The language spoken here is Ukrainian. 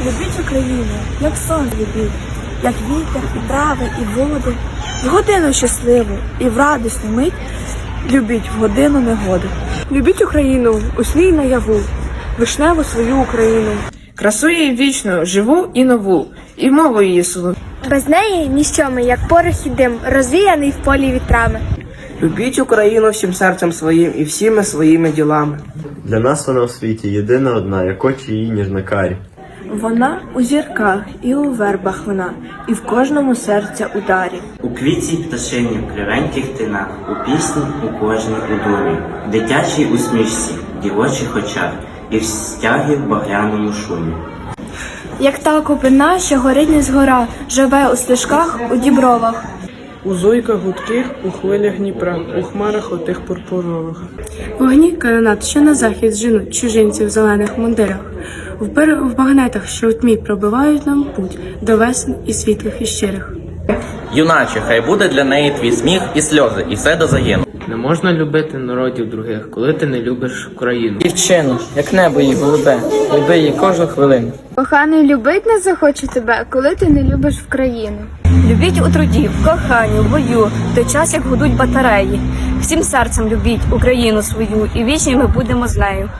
Любіть Україну, як сон любіть, як вітер, і трави, і води. В годину щасливу і в радісну мить любіть в годину негоди. Любіть Україну у сні й наяву, вишневу свою Україну. Красу її вічну, живу і нову, і мову її соло. Без неї ніщо ми, як порох і дим, розвіяний в полі вітрами. Любіть Україну всім серцем своїм і всіми своїми ділами. Для нас вона в світі єдина одна, як очі її ніжнокарі. Вона у зірках і у вербах вона, і в кожному серця ударі. У квітці пташині, в кривеньких тинах, у пісні у кожній у домі, в дитячій усмішці, в дівочих очах, і в стягі в багряному шумі. Як та купина, що горить не згора, живе у стежках, у дібровах. У зойках гудких, у хвилях Дніпра, у хмарах отих пурпурових. Вогні канонат, що на захід женуть чужинців в зелених мундирах, в, в багнетах, що у тьмі пробивають нам путь до весен і світлих і щирих. Юначе, хай буде для неї твій сміх і сльози, і все до загину. Не можна любити народів других, коли ти не любиш Україну. Дівчину, як небо її голубе, люби її кожну хвилину. Коханий любить не захоче тебе, коли ти не любиш в країну. Любіть у труді, в коханні, в бою, в той час, як гудуть батареї. Всім серцем любіть Україну свою, і вічні ми будемо з нею.